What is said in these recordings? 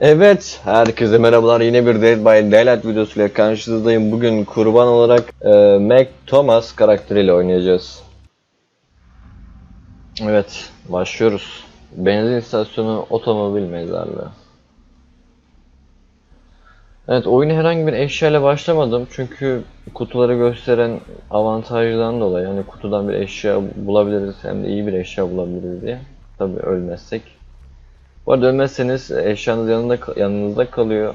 Evet, herkese merhabalar. Yine bir Dead by Daylight videosuyla karşınızdayım. Bugün kurban olarak e, Mac Thomas karakteriyle oynayacağız. Evet, başlıyoruz. Benzin istasyonu otomobil mezarlığı. Evet, oyuna herhangi bir eşyayla başlamadım. Çünkü kutuları gösteren avantajdan dolayı hani kutudan bir eşya bulabiliriz hem de iyi bir eşya bulabiliriz diye. Tabii ölmezsek. Bu arada ölmezseniz eşyanız yanında, yanınızda kalıyor.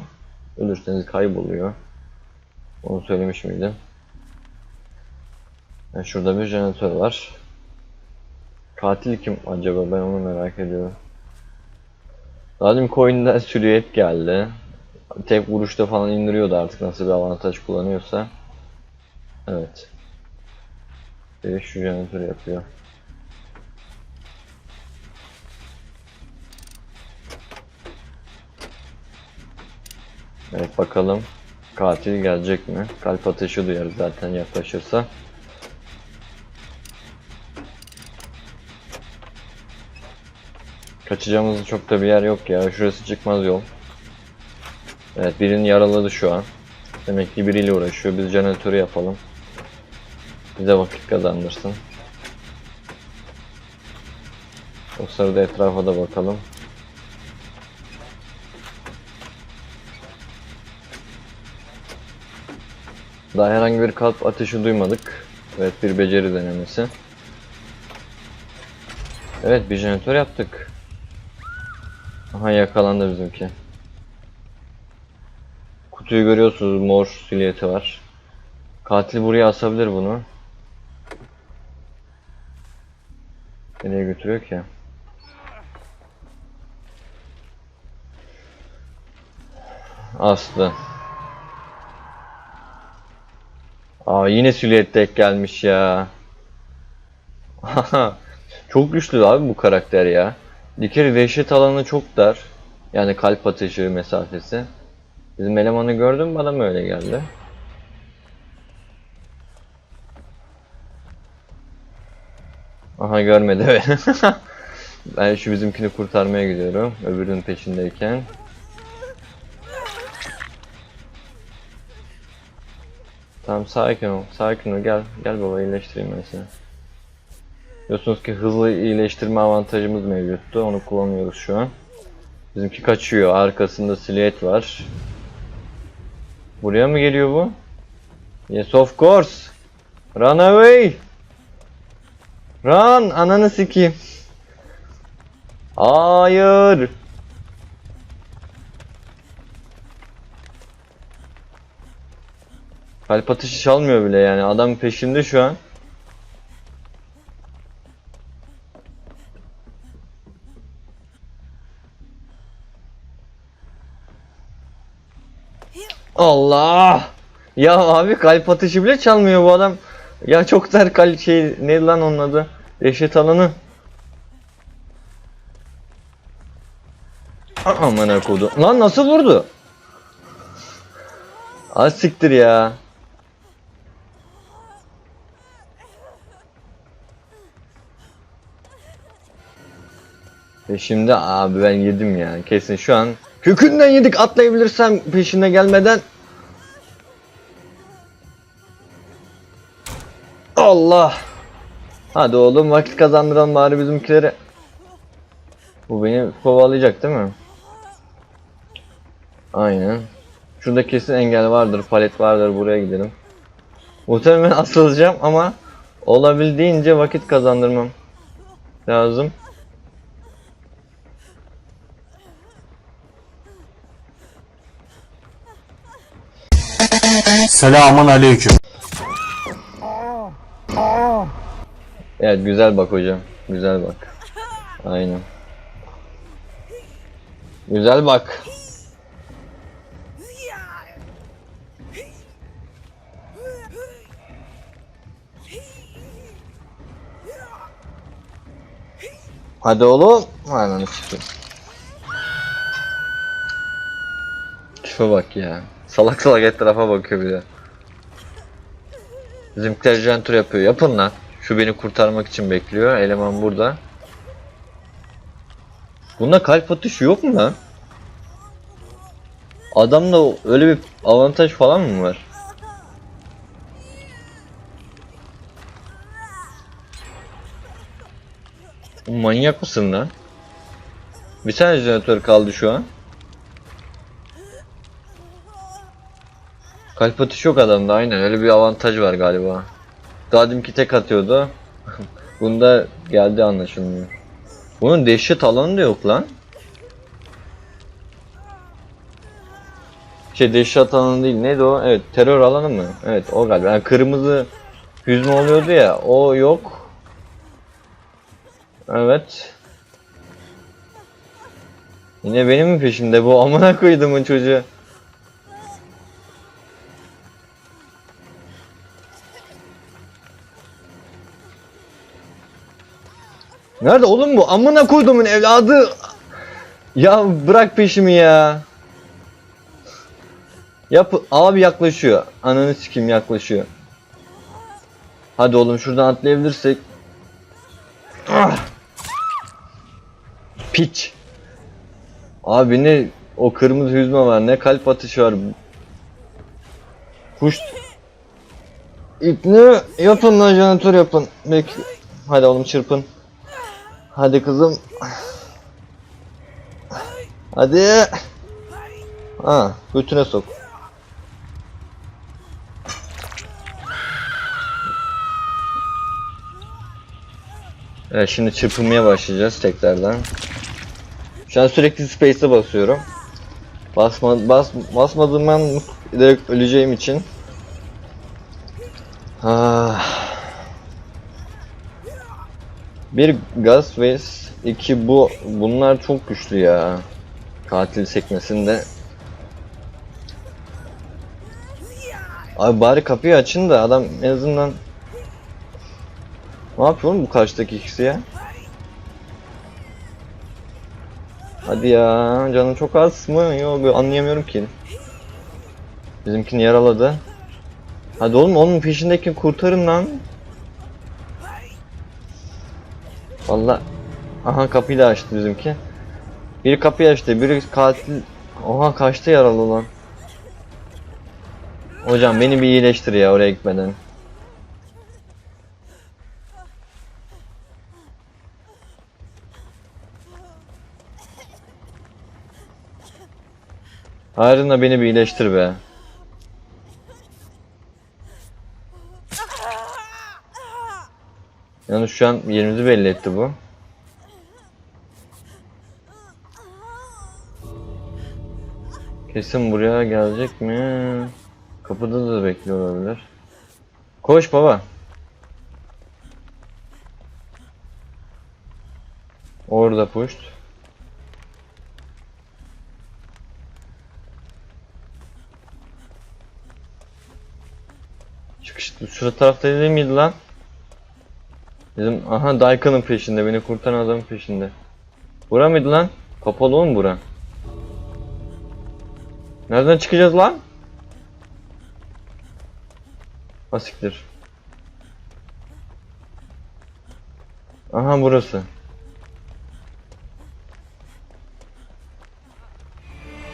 Ölürseniz kayboluyor. Onu söylemiş miydim? Yani şurada bir jeneratör var. Katil kim acaba ben onu merak ediyorum. Daha demin coin'den silüet geldi. Tek vuruşta falan indiriyordu artık nasıl bir avantaj kullanıyorsa. Evet. Biri şu jeneratörü yapıyor. Evet bakalım katil gelecek mi? Kalp ateşi duyar zaten yaklaşırsa. Kaçacağımız çok da bir yer yok ya. Şurası çıkmaz yol. Evet birini yaraladı şu an. Demek ki biriyle uğraşıyor. Biz jeneratörü yapalım. Bize vakit kazandırsın. O sırada etrafa da bakalım. Daha herhangi bir kalp ateşi duymadık. Evet bir beceri denemesi. Evet bir jeneratör yaptık. Aha yakalandı bizimki. Kutuyu görüyorsunuz mor silüeti var. Katil buraya asabilir bunu. Nereye götürüyor ki? Aslı. Aa yine silüet tek gelmiş ya. çok güçlü abi bu karakter ya. Bir kere dehşet alanı çok dar. Yani kalp ateşi mesafesi. Bizim elemanı gördüm bana mı öyle geldi? Aha görmedi ben şu bizimkini kurtarmaya gidiyorum. Öbürünün peşindeyken. Tamam sakin ol, sakin ol. Gel, gel baba iyileştireyim ben seni. Biliyorsunuz ki hızlı iyileştirme avantajımız mevcuttu. Onu kullanıyoruz şu an. Bizimki kaçıyor. Arkasında silüet var. Buraya mı geliyor bu? Yes of course. Run away. Run ananı sikeyim. Hayır. Kalp atışı çalmıyor bile yani. Adam peşimde şu an. Allah! Ya abi kalp atışı bile çalmıyor bu adam. Ya çok ter kalp şey ne lan onun adı? Reşit alanı. Aman kodu. Lan nasıl vurdu? Az siktir ya. Ve şimdi abi ben yedim ya. Kesin şu an kökünden yedik atlayabilirsem peşine gelmeden. Allah. Hadi oğlum vakit kazandıralım bari bizimkileri. Bu beni kovalayacak değil mi? Aynen. Şurada kesin engel vardır, palet vardır. Buraya gidelim. Muhtemelen asılacağım ama olabildiğince vakit kazandırmam lazım. Selamun aleyküm. Evet güzel bak hocam. Güzel bak. Aynen. Güzel bak. Hadi oğlum. Aynen sikeyim. Şuna bak ya. Salak salak etrafa bakıyor bir de. Bizimkiler jentür yapıyor. Yapın lan. Şu beni kurtarmak için bekliyor. Eleman burada. Bunda kalp atışı yok mu lan? adamda öyle bir avantaj falan mı var? Manyak mısın lan? Bir tane jeneratör kaldı şu an. Kalp atışı yok adamda aynen öyle bir avantaj var galiba. Daha deminki tek atıyordu. Bunda geldi anlaşılmıyor. Bunun dehşet alanı da yok lan. Şey dehşet alanı değil neydi o? Evet terör alanı mı? Evet o galiba. Yani kırmızı hüzme oluyordu ya o yok. Evet. Yine benim mi peşimde bu amına koyduğumun çocuğu? Nerede oğlum bu? Amına koyduğumun evladı. Ya bırak peşimi ya. Yap abi yaklaşıyor. Ananı sikim yaklaşıyor. Hadi oğlum şuradan atlayabilirsek. Ah! Piç. Abi ne o kırmızı yüzme var ne kalp atışı var. Kuş. İpni yapın lan jeneratör yapın. Bek. Hadi oğlum çırpın. Hadi kızım. Hadi. Ha, götüne sok. Evet şimdi çırpınmaya başlayacağız tekrardan. Şu an sürekli space'e basıyorum. Basma, bas, basmadığım an direkt öleceğim için. Ah. Bir ve iki bu bunlar çok güçlü ya. Katil sekmesinde. Abi bari kapıyı açın da adam en azından Ne yapıyor bu karşıdaki ikisi ya? Hadi ya canım çok az mı? Yok anlayamıyorum ki. Bizimkini yaraladı. Hadi oğlum onun peşindeki kurtarın lan. Valla. Aha kapıyı da açtı bizimki. Biri kapıyı açtı, biri katil. Oha kaçtı yaralı lan. Hocam beni bir iyileştir ya oraya gitmeden. Hayrına beni bir iyileştir be. Yani şu an yerimizi belli etti bu. Kesin buraya gelecek mi? Kapıda da bekliyor olabilir. Koş baba. Orada puşt. Çıkış şu tarafta değil miydi lan? Bizim aha Daikan'ın peşinde beni kurtaran adamın peşinde. Bura mıydı lan? Kapalı oğlum bura. Nereden çıkacağız lan? Asiktir. Aha burası.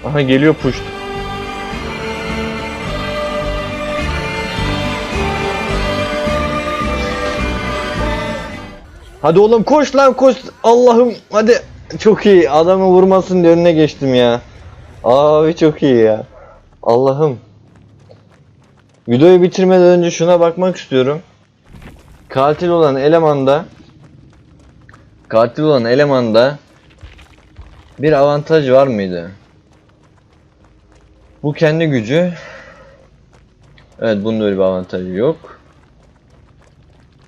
Aha geliyor push. Hadi oğlum koş lan koş. Allah'ım hadi. Çok iyi. Adamı vurmasın diye önüne geçtim ya. Abi çok iyi ya. Allah'ım. Videoyu bitirmeden önce şuna bakmak istiyorum. Katil olan elemanda Katil olan elemanda bir avantaj var mıydı? Bu kendi gücü. Evet bunun öyle bir avantajı yok.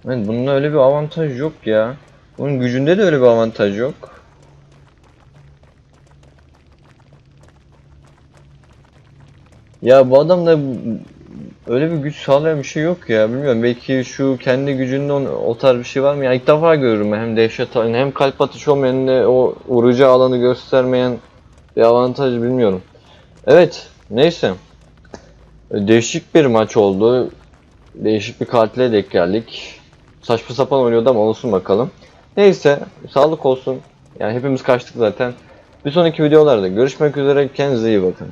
Evet bunun öyle bir avantaj yok ya. Bunun gücünde de öyle bir avantaj yok. Ya bu adamda öyle bir güç sağlayan bir şey yok ya. Bilmiyorum belki şu kendi gücünde on- o tarz bir şey var mı? Ya ilk defa görüyorum hem dehşet hem kalp atışı olmayan hem o vurucu alanı göstermeyen bir avantaj bilmiyorum. Evet neyse. Değişik bir maç oldu. Değişik bir katile denk geldik. Saçma sapan oynuyordu ama olsun bakalım. Neyse sağlık olsun. Yani hepimiz kaçtık zaten. Bir sonraki videolarda görüşmek üzere. Kendinize iyi bakın.